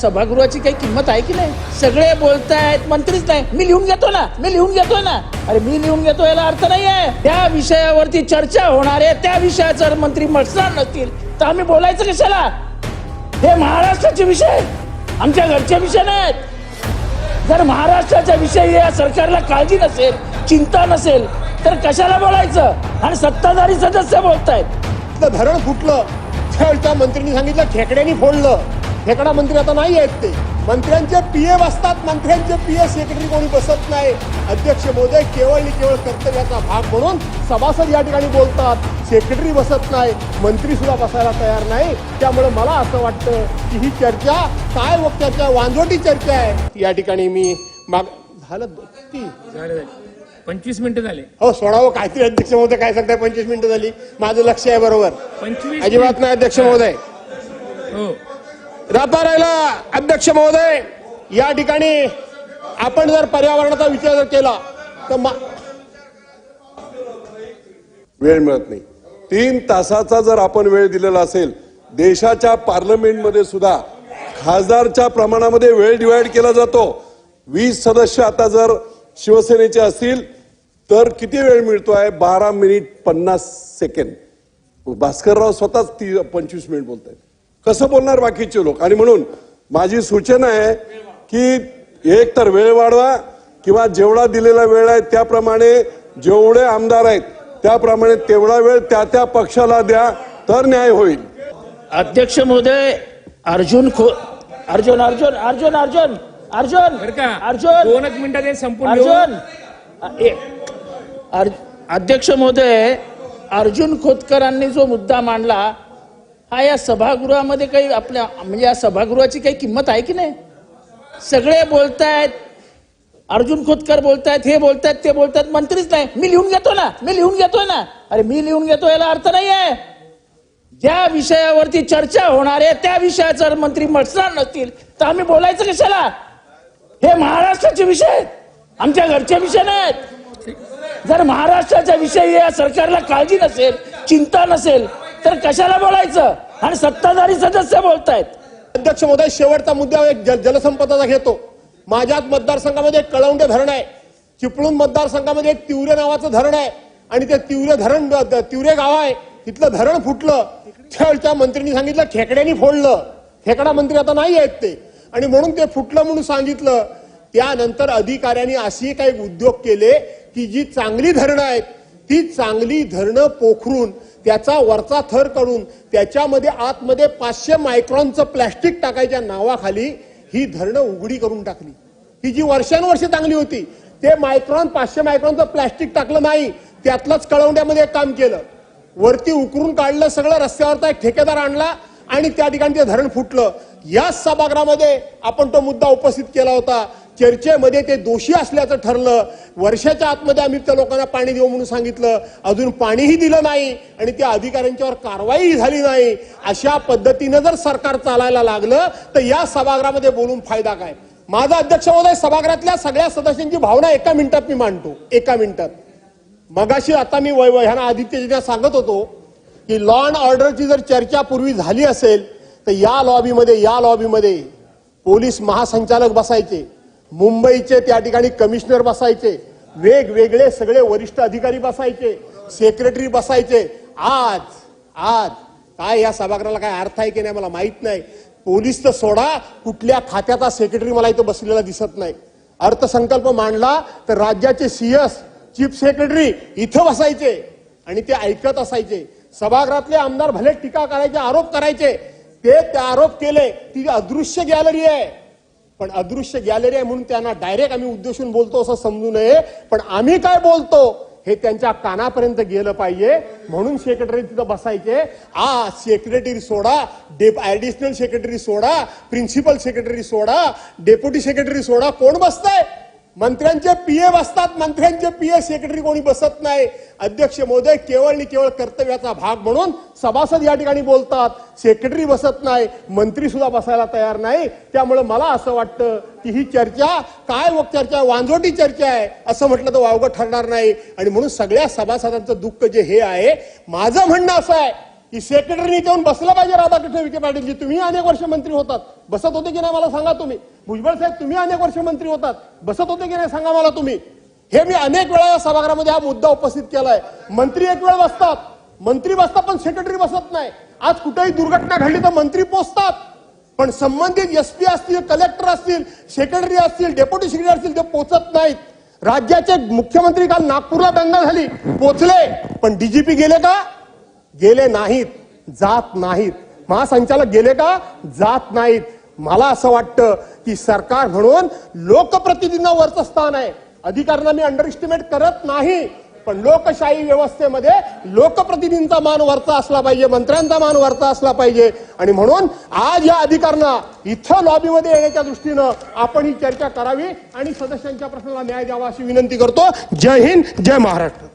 सभागृहाची काही किंमत आहे की नाही? सगळे बोलतायत मंत्रीच नाही. मी लिहून घेतो ना मी लिहून घेतो ना. अरे मी लिहून घेतो याला अर्थ नाही आहे त्या विषयावरती चर्चा होणार आहे त्या विषयात जर मंत्री म्हटणार नसतील तर आम्ही बोलायचं कशाला? हे महाराष्ट्राचे विषय आहेत. आमच्या घरचे विषय नाहीत. जर महाराष्ट्राच्या विषयी या सरकारला काळजी नसेल चिंता नसेल तर कशाला बोलायचं? आणि सत्ताधारी सदस्य बोलतायत. धरण फुटलं. त्यावेळच्या मंत्र्यांनी सांगितलं खेकड्यांनी फोडलं. खेकडा मंत्री आता नाही आहेत ते. मंत्र्यांचे पीए बसतात मंत्र्यांचे पीए सेक्रेटरी कोणी बसत नाही. अध्यक्ष महोदय केवळ आणि केवळ कर्तव्याचा भाग म्हणून सभासद या ठिकाणी बोलतात. सेक्रेटरी बसत नाही मंत्री सुद्धा बसायला तयार नाही. त्यामुळे मला असं वाटतं की ही चर्चा काय व चर्चा वांजोटी चर्चा आहे या ठिकाणी मी माग झालं ती. पंचवीस मिनिटं झाले. हो सोडावं. काहीतरी अध्यक्ष महोदय काय सांगताय? पंचवीस मिनिटं झाली. माझं लक्ष आहे बरोबर. पंचवीस अजिबात नाही अध्यक्ष महोदय. हो. राहिला अध्यक्ष महोदय. या ठिकाणी आपण जर पर्यावरणाचा विचार जर केला तर मा- वेळ मिळत नाही. तीन तासाचा जर आपण वेळ दिलेला असेल देशाच्या पार्लमेंटमध्ये सुद्धा खासदारच्या प्रमाणामध्ये वेळ डिवाइड केला जातो. वीस सदस्य आता जर शिवसेनेचे असतील तर किती वेळ मिळतो आहे? बारा मिनिट पन्नास सेकंड भास्करराव स्वतःच ती पंचवीस मिनिट बोलत आहेत कसं बोलणार बाकीचे लोक? आणि म्हणून माझी सूचना आहे की एक तर वेळ वाढवा किंवा जेवढा दिलेला वेळ आहे त्याप्रमाणे जेवढे आमदार आहेत त्याप्रमाणे तेवढा वेळ त्या त्या पक्षाला द्या तर न्याय होईल. अध्यक्ष महोदय अर्जुन खो अर्जुन अर्जुन अर्जुन अर्जुन अर्जुन अर्जुन दोनच मिनिटात संपूर्ण. अर्जुन अध्यक्ष महोदय अर्जुन खोतकरांनी जो मुद्दा मांडला हा या सभागृहामध्ये काही आपल्या म्हणजे या सभागृहाची काही किंमत आहे की नाही? सगळे बोलतायत अर्जुन खोतकर बोलतायत हे बोलतायत ते बोलतायत मंत्रीच नाही. मी लिहून घेतो ना मी लिहून घेतोय ना. अरे मी लिहून घेतो याला अर्थ नाही आहे ज्या विषयावरती चर्चा होणार आहे त्या विषयात जर मंत्री म्हटणार नसतील तर आम्ही बोलायचं कशाला? हे महाराष्ट्राचे विषय आहेत. आमच्या घरचे विषय नाहीत. जर महाराष्ट्राच्या विषयी या सरकारला काळजी नसेल चिंता नसेल तर कशाला बोलायचं? आणि सत्ताधारी सदस्य बोलतायत. अध्यक्ष महोदय शेवटचा मुद्दा एक जल जलसंपदाचा घेतो. माझ्याच मतदारसंघामध्ये एक कळवंडे धरण आहे. चिपळूण मतदारसंघामध्ये एक तिवरे नावाचं धरण आहे. आणि ते तिवरे धरण द- तिवरे गाव आहे. तिथलं धरण फुटलं. त्यावेळच्या मंत्र्यांनी सांगितलं खेकड्यांनी फोडलं. खेकडा मंत्री आता नाही आहेत ते. आणि म्हणून ते फुटलं म्हणून सांगितलं. त्यानंतर अधिकाऱ्यांनी असे काही उद्योग केले की जी चांगली धरणं आहेत ती चांगली धरणं पोखरून त्याचा वरचा थर काढून त्याच्यामध्ये आतमध्ये पाचशे मायक्रॉनचं प्लॅस्टिक टाकायच्या नावाखाली ही धरणं उघडी करून टाकली. ही जी वर्षानुवर्ष चांगली होती ते मायक्रॉन पाचशे मायक्रॉनचं प्लॅस्टिक टाकलं नाही त्यातलंच कळवंड्यामध्ये एक काम केलं. वरती उकरून काढलं सगळं रस्त्यावरचा एक ठेकेदार आणला आणि त्या ठिकाणी ते धरण फुटलं. याच सभागृहामध्ये आपण तो मुद्दा उपस्थित केला होता. चर्चेमध्ये ते दोषी असल्याचं ठरलं. वर्षाच्या आतमध्ये आम्ही त्या लोकांना पाणी देऊ म्हणून सांगितलं. अजून पाणीही दिलं नाही आणि त्या अधिकाऱ्यांच्यावर कारवाई झाली नाही. अशा पद्धतीनं जर सरकार चालायला लागलं तर या सभागृहामध्ये बोलून फायदा काय? माझा अध्यक्ष महोदय सभागृहातल्या सगळ्या सदस्यांची भावना एका मिनिटात मी मांडतो. एका मिनिटात. मगाशी आता मी वय ह्यांना आदित्यजींना सांगत होतो की लॉ अँड ऑर्डरची जर चर्चा पूर्वी झाली असेल तर या लॉबीमध्ये या लॉबीमध्ये पोलीस महासंचालक बसायचे. मुंबईचे त्या ठिकाणी कमिशनर बसायचे. वेगवेगळे सगळे वरिष्ठ अधिकारी बसायचे. सेक्रेटरी बसायचे. आज आज. काय या सभागृहाला काय अर्थ आहे की नाही मला माहीत नाही. पोलीस तर सोडा कुठल्या खात्याचा सेक्रेटरी मला इथं बसलेला दिसत नाही. अर्थसंकल्प मांडला तर राज्याचे सीएस चीफ सेक्रेटरी इथं बसायचे आणि ते ऐकत असायचे. सभागृहातले आमदार भले टीका करायचे आरोप करायचे. ते ते आरोप केले. ती अदृश्य गॅलरी आहे. पण अदृश्य गॅलरी आहे म्हणून त्यांना डायरेक्ट आम्ही उद्देशून बोलतो असं समजू नये. पण आम्ही काय बोलतो हे त्यांच्या कानापर्यंत गेलं पाहिजे. म्हणून सेक्रेटरी तिथं बसायचे. आ सेक्रेटरी सोडा. डेप ऍडिशनल सेक्रेटरी सोडा. प्रिन्सिपल सेक्रेटरी सोडा. डेप्युटी सेक्रेटरी सोडा. कोण बसतंय? मंत्र्यांचे पीए बसतात मंत्र्यांचे पीए सेक्रेटरी कोणी बसत नाही. अध्यक्ष महोदय केवळ आणि केवळ कर्तव्याचा भाग म्हणून सभासद या ठिकाणी बोलतात. सेक्रेटरी बसत नाही मंत्री सुद्धा बसायला तयार नाही. त्यामुळे मला असं वाटतं की ही चर्चा काय व चर्चा वांजोटी चर्चा आहे असं म्हटलं तर वावगं ठरणार नाही. आणि म्हणून सगळ्या सभासदांचं दुःख जे हे आहे माझं म्हणणं असं आहे की सेक्रेटरी येऊन बसलं पाहिजे राधाकृष्ण विखे पाटीलजी तुम्ही अनेक वर्ष मंत्री होतात. बसत होते की नाही मला सांगा तुम्ही. भुजबळ साहेब तुम्ही अनेक वर्ष मंत्री होतात. बसत होते की नाही सांगा मला तुम्ही. हे मी अनेक वेळा या सभागृहामध्ये हा मुद्दा उपस्थित केलाय. मंत्री एक वेळ बसतात. मंत्री बसतात पण सेक्रेटरी बसत नाही. आज कुठेही दुर्घटना घडली तर मंत्री पोचतात. पण संबंधित एसपी असतील कलेक्टर असतील सेक्रेटरी असतील डेप्युटी सेक्रेटरी असतील ते पोचत नाहीत. राज्याचे मुख्यमंत्री काल नागपूरला दंगा झाली. पोचले. पण डीजीपी गेले का? गेले नाहीत जात नाहीत. महासंचालक गेले का? जात नाहीत. मला असं वाटतं की सरकार म्हणून लोकप्रतिनिधींना वरचं स्थान आहे. अधिकाऱ्यांना मी अंडर इस्टिमेट करत नाही पण लोकशाही व्यवस्थेमध्ये लोकप्रतिनिधींचा मान वरचा असला पाहिजे मंत्र्यांचा मान वरचा असला पाहिजे. आणि म्हणून आज या अधिकाऱ्यांना इथं लॉबीमध्ये येण्याच्या दृष्टीनं आपण ही चर्चा करावी आणि सदस्यांच्या प्रश्नाला न्याय द्यावा अशी विनंती करतो. जय हिंद जय महाराष्ट्र.